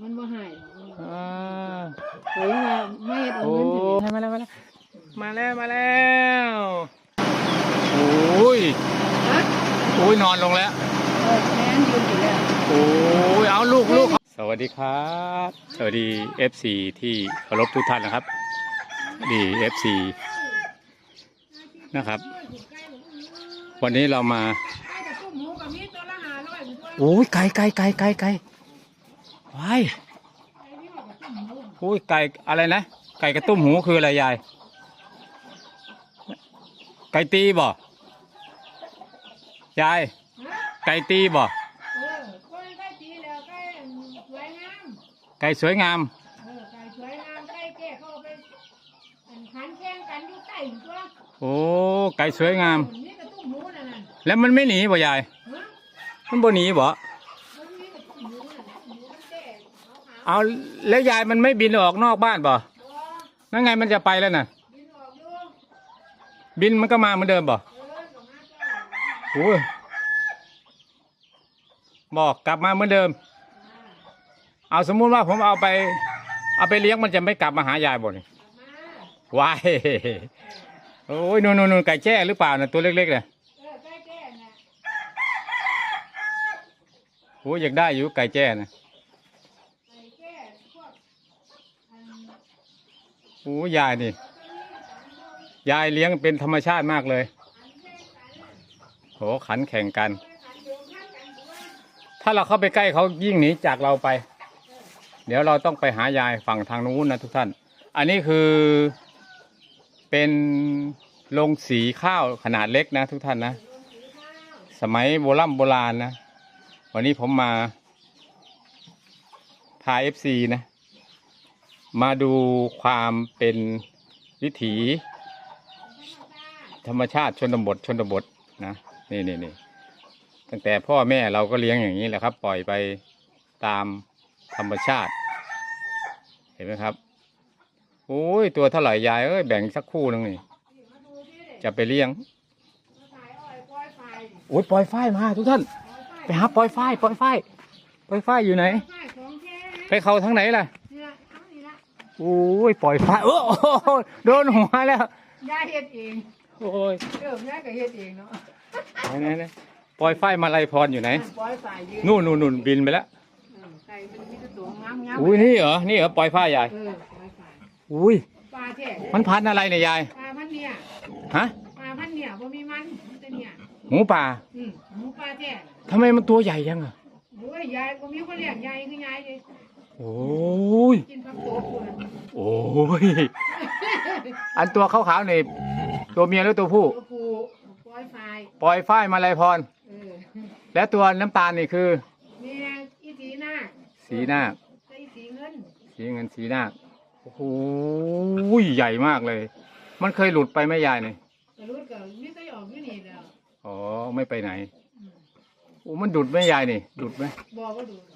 มันบ่ให้อ่าโอ้ยว่าไม่เฮ็ดเอาโอ้เงินสิมาแล้วมาแล้วมาแล้วมาแล้วโอ้ยฮะโอ้ยนอนลงแล้ว เออแม่นยืนอยู่แล้วโอ้ยเอาลูกลูกสวัสดีครับ สวัสดี FC ที่เคารพทุกท่านนะครับดี FC นะครับ วันนี้เรามาไก่กับตุ้มหมูกับมีตัวละ500ตัวโอ้ยไก่ไก่ไก่ไก่ไก่ ว้ายโอ้ยไก่อะไรนะ ไก่กระตุ้มหูคืออะไรยาย ไก่ตีบ่ยาย ไก่ตีบ่เออคนไก่ตีแล้วไก่สวยงามไก่สวยงามโอ้ไก่สวยงาม แล้วมันไม่หนีบ่ยาย มันบ่หนีบ่ มันมีกระตุ้มหมูนั่นน่ะหมูมันแก่ขาว เอาแล้วยายมันไม่บินออกนอกบ้านบ่ๆบ่นั่นไงมันจะไปแล้วน่ะ บินออกอยู่บินมันก็มาเหมือนเดิมบ่เออก็มาจ้าโอ้ยบอกกลับมาเหมือนเดิม เอาสมมุติว่าผมเอาไป เอาไปเลี้ยงมันจะไม่กลับมาหายายบ่นี่กลับมาวายโอ้ยนู่นนู่นนู่นไก่แจ้หรือเปล่าน่ะตัวเล็กๆน่ะเออไก่แก่น่ะโอ้ยอยากได้อยู่ไก่แจ้น่ะ ไก่แก่พวกอัน โอ้ยายนี่ ยายเลี้ยงเป็นธรรมชาติมากเลยโหขันแข่งกัน ถ้าเราเข้าไปใกล้เขายิ่งหนีจากเราไป เดี๋ยวเราต้องไปหายายฝั่งทางนู้นนะทุกท่าน อันนี้คือเป็นโรงสีข้าวขนาดเล็กนะ ทุกท่านนะ สมัยโบราณโบราณนะ วันนี้ผมมาพาเอฟซีนะ มาดูความเป็นวิถี ธรรมชาติชนบทชนบทนะนี่นี่นี่ตั้งแต่พ่อแม่เราก็เลี้ยงอย่างนี้แหละครับ ปล่อยไปตามธรรมชาติ เห็นไหมครับโอ้ยตัวเท่าไหร่ยายเอ้ยแบ่งสักคู่หนึงนี่จะไปเลี้ยงโอ้ยปล่อยฝ้ายมาทุกท่าน ไปหาปล่อยฝ้ายปล่อยฝ้ายปล่อยฝ้ายอยู่ไหน ไปเขาทางไหนล่ะ โอ้ยปล่อยฝ้ายโอ้โหโดนหัวแล้วยายเฮ็ดเองโอ้ยเริ่มยายก็เฮ็ดเองเนาะไหนไหนไหนปล่อยฝ้ายมาลายพรอยู่ไหนปล่อยฝ่ายยืนนู่นนู่นนู่นบินไปแล้วเออไก่มันมีแต่ตัวงามงามอุ้ยนี่เหรอนี่เหรอปล่อยฝ้ายยายเออปล่อยฝ่ายอุ้ยปลาแท้มันพันธุ์อะไรเนี่ยยายปลาพันเนี่ยฮะปลาพันเนี่ยบ่มีมันมันแต่เนี่ยหมูป่าอืมหมูปลาแท้ทำไมมันตัวใหญ่ยังอะโอ้ยยายบ่มีคนเลี้ยงยายคือยายเลย โอ้ย กินผักโตพุ่นโอ้ย อันตัวขาวๆนี่ตัวเมียหรือตัวผู้ ตัวผู้ปล่อยฝ่ายปล่อยฝ้ายมาลายพร เออแล้วตัวน้ำตาลนี่คือมีอีสีหน้าสีหน้าคใส่สีเงินสีเงินสีหน้าคโอ้โหใหญ่มากเลย มันเคยหลุดไปไหมยายเนี่ยกระรุดก็มีแต่ออกอยู่นี่แล้วอ๋อ ไม่ไปไหนอืมโอ้มันดุดไหมยายนี่ ดุดไหมบอกว่าดูดอ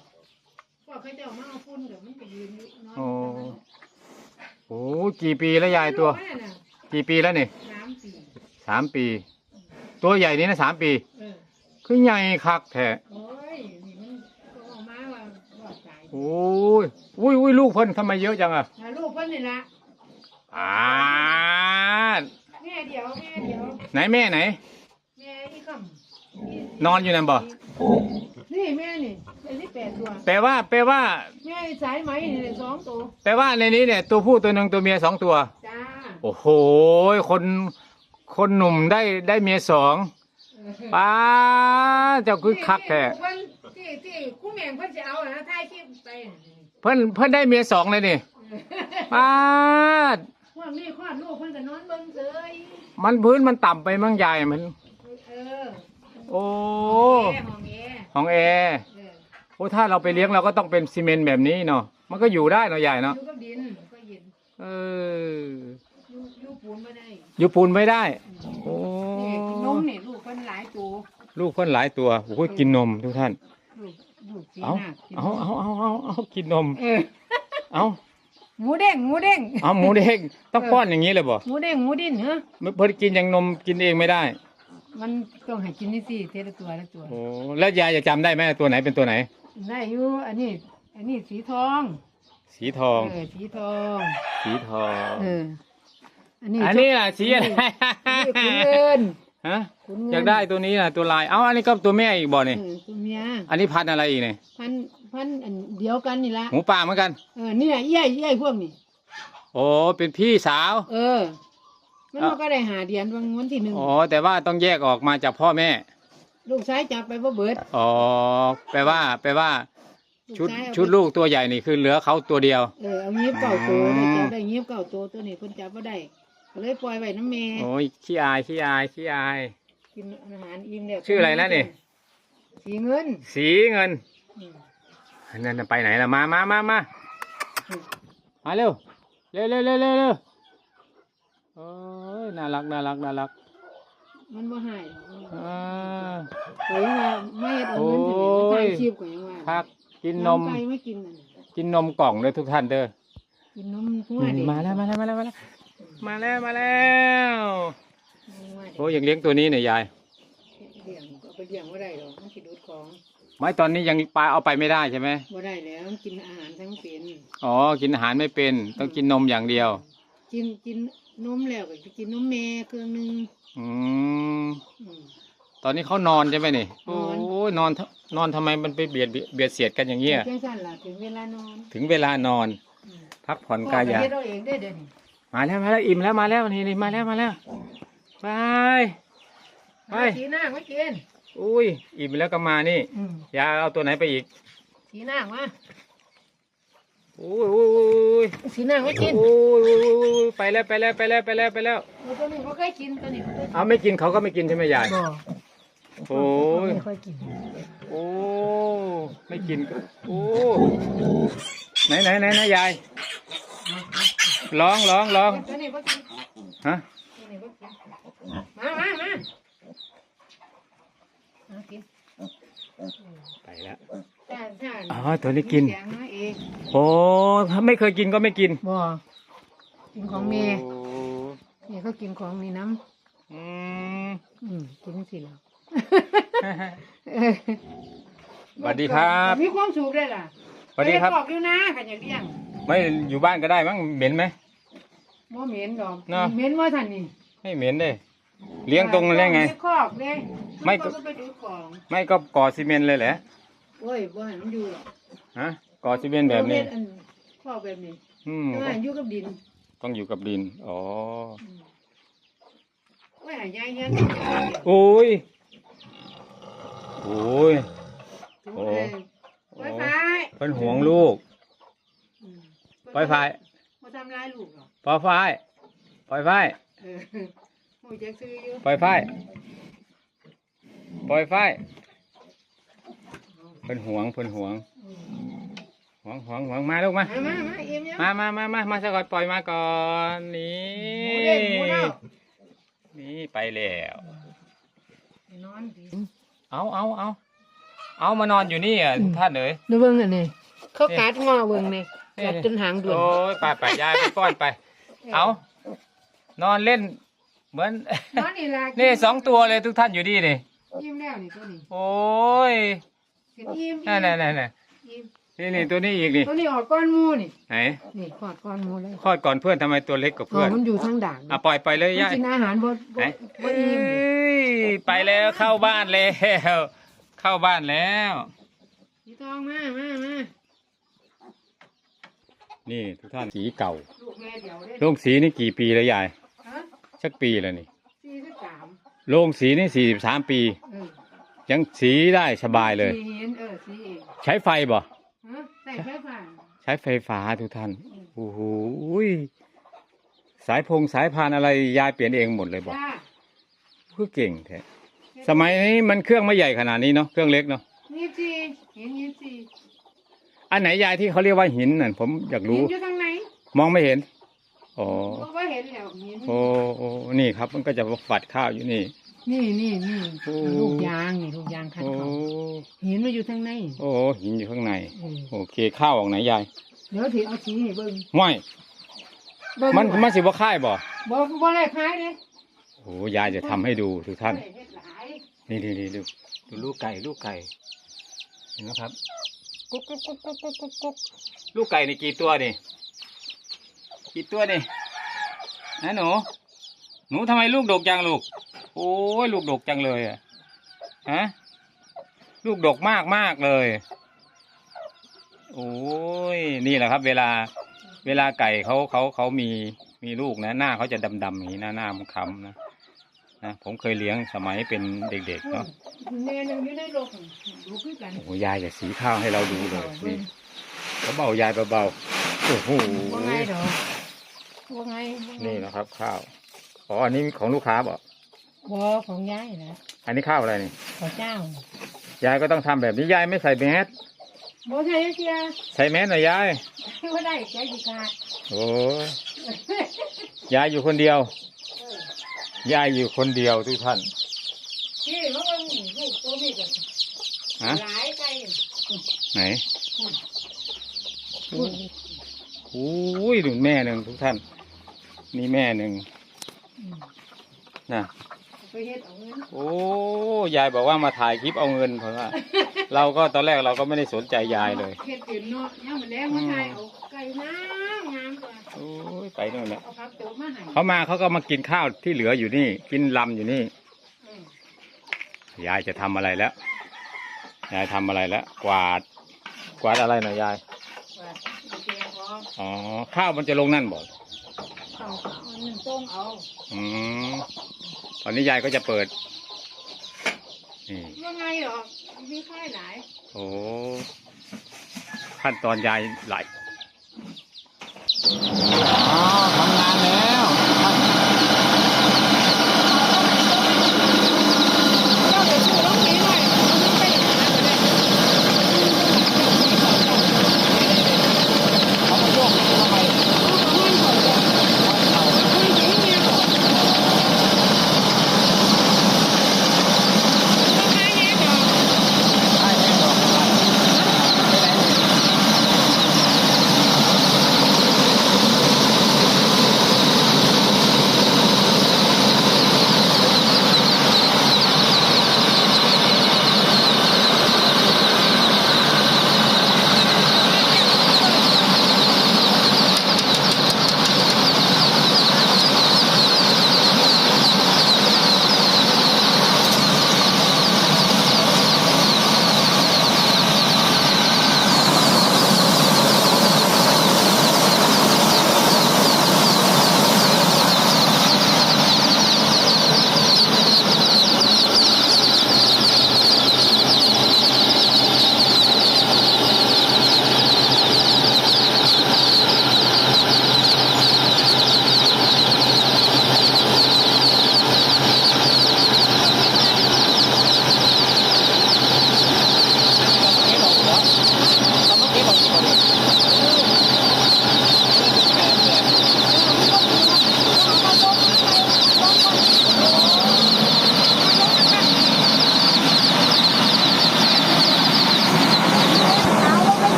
กพ วกเขาเจ้ามาเอาฝุ่นเดี๋ยวมันก็ยืนอยู่นอนโอ้อยู่นั่นน่ะโหกี่ปีแล้วยายตัว ไม่รู้ว่าน่ะกี่ปีแล้วนี่สามปีสามปี ตัวใหญ่นี่นะสามปี เออคือใหญ่คักแท้โอ้ยนี่มันก็ออกมาว่าบอดใจโอ้ยอุ้ยอุ้ยลูกเพิ่นทำไมเยอะจังอะหาลูกเพิ่นนี่ละอ่าแม่เดียวแม่เดียวไหนแม่ไหน แม่อีคำนอนอยู่นั่นบ่ นี่แม่นี่เป็นที่แปดตัว แปลว่าแปลว่า แม่สายไหมนี่สองตัว แปลว่าในนี้เนี่ย ตัวผู้ตัวหนึ่งตัวเมียสองตัว จ้า โอ้โหคนคนหนุ่มได้ได้เมียสองป้าเจ้าคือคักแท้เพิ่นที่ที่คู่แม่งเพิ่นจะเอานะถ่ายคลิปไปเพิ่นเพิ่นได้เมียสองเลยนี่ป้าดว่ามีคลอดลูกเพิ่นก็นอนเบิ่งเฉยมันพื้นมันต่ำไปมั้งยายมัน เออโอ้ แม่ของแม่ ของแอร์เออโอ้ถ้าเราไปเลี้ยงเราก็ต้องเป็นซีเมนต์แบบนี้เนาะมันก็อยู่ได้เนาะยายอเนาะยู่กับดินก็เย็นเอออยู่อยู่ปูนบ่ได้อยู่ปูนไม่ได้ โอ้นี่กินนมนี่ลูกเพิ่นหลายตัวลูกเพิ่นหลายตัวโอ้ยกินนมทุกท่าน ลูกลูกสีเอาหน้ากินเอาเอาเอาเอาเอากินนม เออเอาหมูเด้งหมูเด้งเอาหมูเด้งต้องป้อนอย่างนี้เลยบ่หมูเด้งหมูดิ้นเหรอเพิ่นกินอย่างนมกินเองไม่ได้ มันต้องให้กินนี่สิเทละตัวละตัว โอ้แล้วยายจะจำได้ไหมตัวไหนเป็นตัวไหน ได้อยู่อันนี้ อันนี้สีทอง สีทอง เออสีทอง สีทอง เออ อันนี้อันนี้ล่ะสีอะไรนี่ขุนเงินฮะขุนเงินอยากได้ตัวนี้ล่ะตัวลายเอ้าอันนี้ก็ตัวแม่อีกบ่นี่เออตัวเมียอันนี้พันธุ์อะไรอีกเนี่ยพันพันอันเดียวกันนี่ละหมูป่าเหมือนกัน เออเนี่ยเอี้ยเอี้ยพวกนี้โอ้เป็นพี่สาว เออ มันอะมันก็ได้หาเดียนวันวันที่หนึ่งอ๋อแต่ว่าต้องแยกออกมาจากพ่อแม่ ลูกชายจับไปบ่เบิดอ๋อแปลว่า แปลว่า ชุดชายเอาไปชุดลูกตัวใหญ่นี่คือเหลือเขาตัวเดียวเออเอาเงียบเก่าตัวอืมเนี่ยจับได้เงียบเก่าตัวตัวนี้เพิ่นจับบ่ได้ก็เลยปล่อยไว้น้ำแม่โอ้ยขี้อายขี้อายขี้อายกินอาหารอิ่มแล้วชื่ออะไรนะนี่สีเงิน สีเงินอืมอันนั้นน่ะไปไหนล่ะมามามามามาเร็วเร็วเร็วเร็วเร็วเร็วโอ้ย น่ารักน่ารักน่ารักมันบ่ใหายอ่าก็ยังว่าไม่เฮ็ดเอาเงินสิมาถ่ายคลิปก็ยังว่าพักกินนมไก่ไม่กินนั่นน่ะกินนมกล่องเลยทุกท่านเด้อ กินนมหัวเด็กมาแล้วมาแล้วมาแล้วมาแล้วมาแล้วมาแล้วหัวเด็กโอ้ยยังเลี้ยงตัวนี้เนี่ยยาย เลี้ยงก็เอาไปเลี้ยงบ่ได้หรอกมันสิดูดของไม่ตอนนี้ยังปลาเอาไปไม่ได้ใช่ไหมบ่ได้แล้วมันกินอาหารทั้งเป็น อ๋อ กินอาหารไม่เป็น ต้องกินนมอย่างเดียว กินกิน นมแล้วก็กินนมแม่เครื่องหนึงอืมอืม ตอนนี้เขานอนใช่ไหมนี่นโอ้อนยนอนทนอนทำไมมันไปเบียดเบียดเสียดกันอย่างเงี้ยจังซั่นล่ะถึงเวลานอนถึงเวลานอนอืมพักผ่อนพ่อกายก็ยาเฮ็ดเอาเองได้อเดี๋ยวนี้มาแล้วมาแล้วอิ่มแล้วมาแล้วนี่นี่มาแล้วมาแล้วไปไปสีหน้ามากินอุ้ยอิ่มแล้วก็มานี่อืมยาเอาตัวไหนไปอีกสีหน้ามา อุ้ยอุ้ยอุ้ยสีหน้ามากินอุ้ยอุ้ยอุ้ยอุ้ยไปแล้วไปแล้วไปแล้วไปแล้วไปแล้วเอาตัวนี้บ่เคยกินตัวนี้บ่เคยกินเอาไม่กินเขาก็ไม่กินใช่ไหมยายบ่โอ้ยไม่ค่อยกินโอ้ไม่กินก็โอ้ไหนไหนไหนไหนยายร้องร้องร้องตัวนี้บ่กินฮะตัวนี้บ่กินมามามาเอากินไปแล้ว ถ้าถ้าอ๋อตัวนี้กิน เสียงมาเองโอ้ถ้าไม่เคยกินก็ไม่กินบ่กินของแม่โอ้นี่เขากินของนี่น้อืมำอืมกินสิล่ะสวัสดีครับ มีความสุขได้ล่ะสวัสดีครับ ไปบอกด้วยนะกันอย่างเลี้ยงไม่อยู่บ้านก็ได้มั้งเหม็นไหม บ่เหม็นดอกเนาะเหม็นว่าท่านนี่ไม่เหม็นเลยเลี้ยงตรงนั้นได้ไง ม่คอกเลยไม่ก็ ก็ไปดูของไม่ก็ก่อซีเมนต์เลยแหละ โอ้ยบ่ให้มันอยู่หรอกฮะก่อซีเมนต์แบบนี้ เอาเฮ็ดอันคอกแบบนี้อืม แต่ว่าอยู่กับดินต้องอยู่กับดิน อ๋ออืมโอ้ยหายายเงี้ยโอ้ย โอ้ย โอ้ ไฟไฟเป็นห่วงลูกอืมปล่อยไฟบ่ทำร้ายลูกหรอกปล่อยไฟปล่อยไฟเออโอ้ยจะซื้ออยู่ปล่อยไฟปล่อยไฟ เป็นห่วงเป็นห่วงอืมห่วงห่วงห่วงมาลูกมา มามามาเอ็มยังมามามามามาสักก่อนปล่อยมาก่อนนี่หมูเด้งหมูเด้านี่ไปแล้ว ไปนอนดิเอาเอาเอาเอามานอนอยู่นี่อะท่านเอ๋ย ดูเบิ่งอันนี้เขากัดงอเบิ่งนี่นี่กัดจนหางด่วนโอ้ยไปไปยายไปป้อนไป เอานอนเล่น เหมือน นอนนี่ล่ะนี่สองตัวเลยทุกท่านอยู่นี่นี่ อิ่มแล้วนี่ตัวนี้โอ้ย สิอิ่มนั่นนั่นนั่นนั่นอิ่มนี่นี่ตัวนี้อีกนี่ตัวนี้ออกก้อนหมูนี่ไหนนี่ขอดก้อนหมูเลยคลอดก่อนเพื่อนทำไมตัวเล็กกว่าอ๋เพื่ออนมันอยู่ทางด่างอะปล่อยไปเลยมันยายกินอาหารบ่ไหนบ่บ่เอ้อิ่มนี่ยไปแล้วเข้าบ้านแล้ว เข้าบ้านแล้ว สีทองมามามานี่ทุกท่านสีเก่าลูกแม่เดียวเด้โรงสีนี่กี่ปีแล้วยายฮะสักปีแล้วนี่43โรงสีนี่สี่สิบสามปี เออ ยังสีได้สบายเลย สีเห็นเออสีเองใช้ไฟบ่ฮะใส่ไฟฟ้าใช้ไฟฟ้าทุกท่านโอ้โหยสายพงสายพานอะไรยายเปลี่ยนเองหมดเลยบอกจ้าเพื่อเก่งแท้สมัยนี้มันเครื่องไม่ใหญ่ขนาดนี้เนาะเครื่องเล็กเนาะยี่สิบเห็นยี่สิบอันไหนยายที่เขาเรียกว่าหินน่ะผมอยากเห็รู้นอยู่ทางไหนมองไม่เห็นอ๋อบอกว่าเห็นแล้วเห็นโอ้โอ้นี่ครับมันก็จะฝัดข้าวอยู่นี่ นี่นี่นี่โอ้ ลูกยางนี่ลูกยางคัดโอ้เขาเห็นมาอยู่ทางในโอ้หินอยู่ข้างใน เออโอเคข้าวออกไหนยายเดี๋ยวถือเอาสีให้เบิ่งห้วยเบิ่งมันมันสิบ่ค่ายบ่บอกบ่ได้ขายเด้โอ้ยายจะทำให้ดูทุกท่าน บ่ได้เฮ็ดหลายนี่นี่นี่ดูดูลูกไก่ลูกไก่เห็นไหมครับกุ๊กกุ๊กกุ๊กกุ๊กกุ๊กกุ๊กกุ๊กลูกไก่นี่กี่ตัวนี่กี่ตัวนี่นะหนูหนูทำไมลูกดกจังลูก โอ้ยลูกดกจังเลยอะฮะลูกดกมากมากเลย โอ้ยนี่แหละครับ เวลา เวลาไก่เขาเขาเขามีมีลูกนะ หน้าเขาจะดำๆอย่างนี้นะหน้ามันคล้ำนะนะผมเคยเลี้ยงสมัยเป็นเด็กๆเนาะแม่นึงอยู่ในโลกดูคือกันโอ้โหยายจะสีข้าวให้เราดูเลยนี่เบาๆยายเบาๆโอ้โหว่าไงดอกว่าไงว่าไงนี่นะครับ ข้าวอ๋ออันนี้ของลูกค้าบอก บ่ของยายนะอันนี้ข้าวอะไรนี่ขอเจ้ายายก็ต้องทำแบบนี้ยายไม่ใส่แมสบ่ใช่เสียใส่แมสหน่อยยายว่าได้ใจสิขาดโอ้ยยายอยู่คนเดียวยายอยู่คนเดียวทุกท่านที่เขาเป็นลูกตัวนี้กันฮะหลายไก่ไหนโอ้ยดูแม่หนึ่งทุกท่าน นี่แม่หนึ่งนะ ไปเฮ็ดเอาเงินโอ้ยายบอกว่ามาถ่ายคลิปเอาเงินเพราะว่า เราก็ตอนแรกเราก็ไม่ได้สนใจยายเลยเฮ็ดเป็นเนาะย่ามมันแรงมาไทยเอาไก่งามงามกว่าโอ้ยไปนู่นแหละเอาผักโตมาให้เขามาเขาก็มากินข้าวที่เหลืออยู่นี่ กินลำอยู่นี่ อืมยายจะทำอะไรแล้ว ยายทำอะไรแล้ว กวาด กวาดอะไรหน่อยยาย ว่าโอเคพออ๋อ ข้าวมันจะลงนั่นบ่ เอาเอาหนึ่งต้มเอา อืม ตอนนี้ยายก็จะเปิดนี่ว่าไงหรอมีค่ายหลายโอ้ขั้นตอนยายไหลอ๋อทำงาน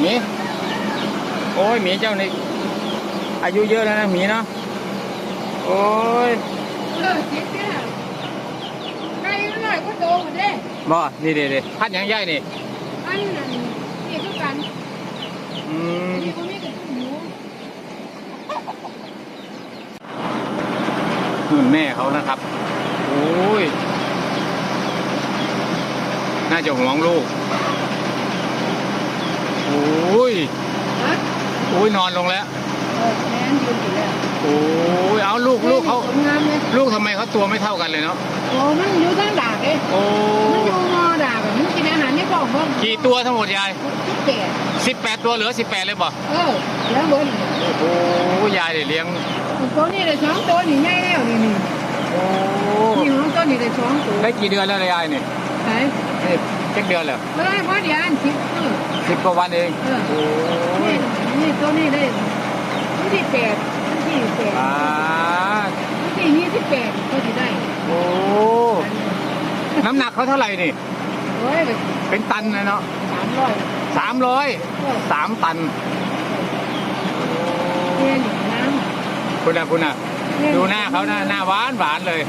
หมีโอ้ยหมีเจ้านี่อายุเยอะแล้วนะหมีเนาะโอ้ยเออคิดเนี่ยไก่มันหน่อยก็โตหมดเลยบ่นี่เด็ดพัดยังใหญ่นี่อันนั้นนี่คือกันอืมนี่ก็มีแต่หมูนู่นแม่เขานะครับโอ้ยน่าจะห่วงลูก โอ้ย ฮะ โอ้ ยนอนลงแล้วเออแม่นยืนอยู่แล้วโอ้ยเอาลูกลูกเขาผลงามเลยลูกทำไมเขาตัวไม่เท่ากันเลยเนาะโอ้มันอยู่ทางดากเอ้โอ้มันอยู่งอดากอะมันกินอาหารในบ่องบ่กี่ตัวทั้งหมดยายที่แก่สิบแปดตัวเหลือสิบแปดเลยบ่เออแล้วเบิ้ลโอ้โหยายได้เลี้ยงตัวนี้เลยสองตัวนี่ใหญ่แล้วนี่นี่โอ้นี่ของต้นนี่ได้สองตัวได้กี่เดือนแล้วเลยยายนี่ไหนนี่เจ็ดเดือนแล้วเอ้ยพอเดียวอันสิบเออสิบกว่าวันเองเออ โอ้ย นี่ นี่ตัวนี้ได้วันที่แปดวันที่แปดอ่าวันที่ยี่สิบแปดก็จะได้โอ้น้ำหนักเขาเท่าไหร่นี่โอ้ยแบบเป็นตันเลยเนาะสามร้อยสามร้อยสามตันเนี่ยหนึ่งน้คุณนะคุณนะำดูหน้าเขาหน้าหน้าหวานหวานเลย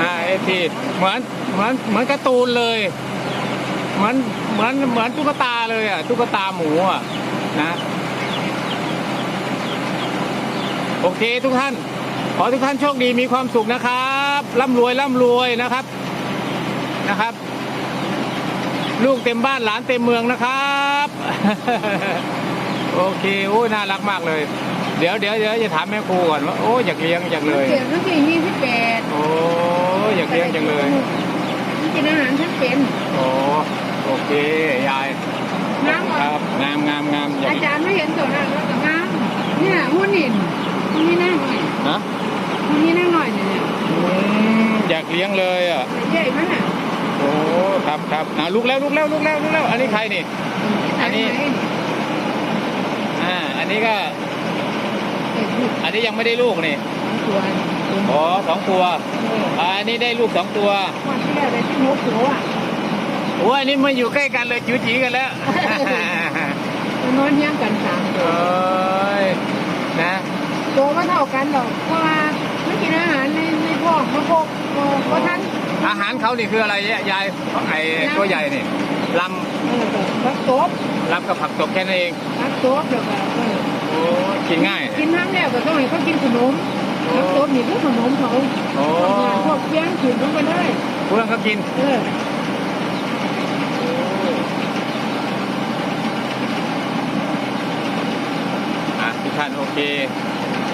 อ่าเอทีเหมือนเหมือนเหมือนการ์ตูนเลย เหมือนเหมือนเหมือนตุ๊กตาเลยอะตุ๊กตาหมูอะ นะ โอเคทุกท่าน ขอทุกท่านโชคดีมีความสุขนะครับร่ำรวยร่ำรวยนะครับนะครับ ลูกเต็มบ้านหลานเต็มเมืองนะครับ โอเคโอ้ยน่ารักมากเลย เดี๋ยวเดี๋ยวเดี๋ยวจะถามแม่ครูก่อนว่าโอ้ยอยากเลี้ยงจังเลยเกิดวันที่ยี่สิบแปดโอ้ยอยากเลี้ยงจังเลยกินอาหารทั้งเป็นโอ้โอเคยาย น้ำครับ งามงามงามอยากอาจารย์ไม่เห็นตัวนั้นแล้วก็น้ำเนี่ยหุ้นหินหุ้นนี้นั่งหน่อยนะหุ้นนี้นั่งหน่อยเนี่ยอืมอยากเลี้ยงเลยอะใหญ่มากโอ้ครับครับอะลุกแล้วลุกแล้วลุกแล้วลุกแล้ว อันนี้ใครนี่ อันนี้อ่าอันนี้ก็เด็กลูกอันนี้ยังไม่ได้ลูกนี่ตัวอ๋อสองตัวอ่าอันนี้ได้ลูกสองตัววันที่แล้วได้ที่นกหัวอะ โอ้ยอันนี้มาอยู่ใกล้กันเลยจิ๋วจีกันแล้วนอนเฮี้ยงกันสามตัเอว้ยนะตัวก็เท่ากันหรอกเพราะว่าไม่กินอาหารในในพวกมาพกเพราะท่านอาหารเขานี่คืออะไรเนี่ยยายไอ้ตัวใหญ่นี่ลเออพักโต๊ะำลำกับผักตบแค่นั้นเองพักโต๊ะเดี๋ยวก็เออโอ้กินง่าย กินทั้งแล้วก็ต้องให้เขากินขนมพักโต๊ะนี่คือขนมเขาโอ้ทำงานพวกเลี้ยงขืนลงไปได้เพื่อนเขากินเออ อะทุกท่านโอ เค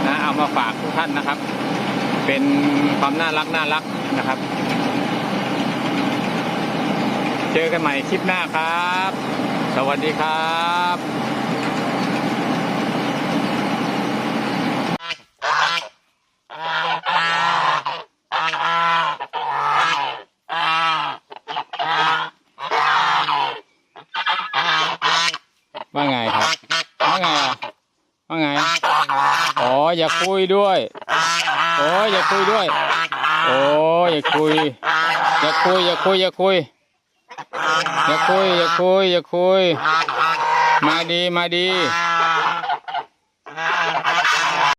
นะเอามาฝากทุกท่านนะครับ เป็นความน่ารักน่ารักนะครับ เจอกันใหม่คลิปหน้าครับ สวัสดีครับ ว่าไงครับ ว่าไงอะว่าไง อ๋ออย่าคุยด้วย โอ้ยอย่าคุยด้วย โอ้ยอย่าคุย อย่าคุย อย่าคุย อย่าคุย อย่าคุย อย่าคุย อย่าคุย มาดี มาดี Ah